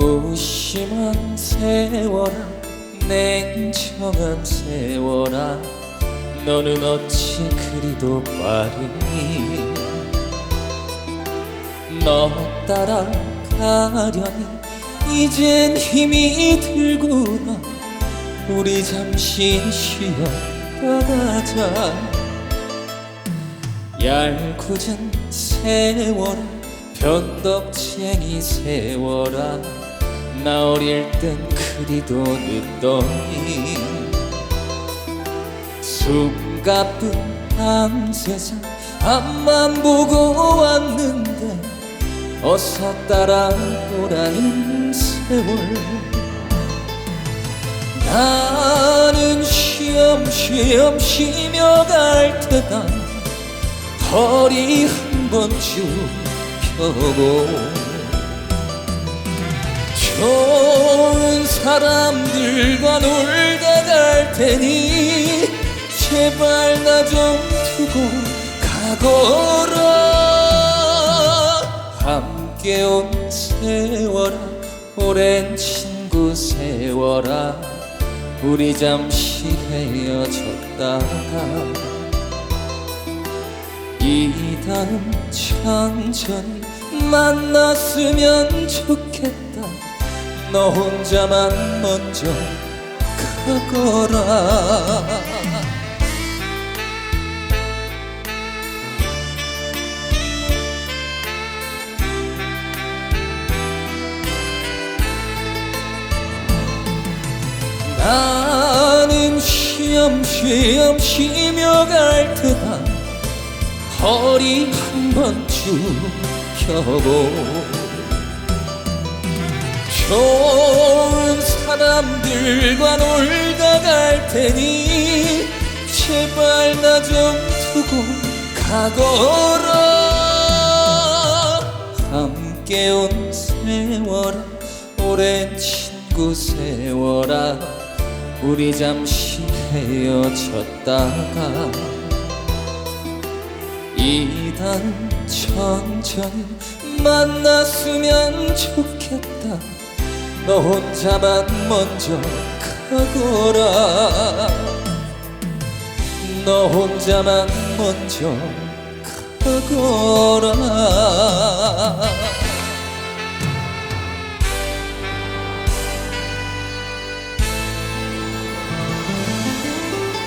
심심한 세월아 냉정한 세월아 너는 어찌 그리도 빠르니? 너 따라가려니? 이젠 힘이 들구나. 우리 잠시 쉬었다 가자. 얄궂은 세월아 변덕쟁이 세월아 나 어릴 땐 그리도 늦더니 숨가쁜 밤새서 앞만 보고 왔는데 어서 따라오라는 세월. 나는 쉬엄쉬엄 쉬며 갈 테다 허리 한번쭉 펴고 좋은 사람들과 놀다 갈 테니 제발 나 좀 두고 가거라. 함께 온 세월아 오랜 친구 세월아 우리 잠시 헤어졌다가 이 다음 천천히 만났으면 좋겠다 너 혼자만 먼저 가거라. 나는 쉬엄쉬엄 쉬며 갈 테다 허리 한번쭉 펴고 좋은 사람들과 놀다 갈 테니 제발 나 좀 두고 가거라. 함께 온 세월아 오랜 친구 세월아 우리 잠시 헤어졌다가 이단 천천히 만났으면 좋겠다 너 혼자만 먼저 가거라. 너 혼자만 먼저 가거라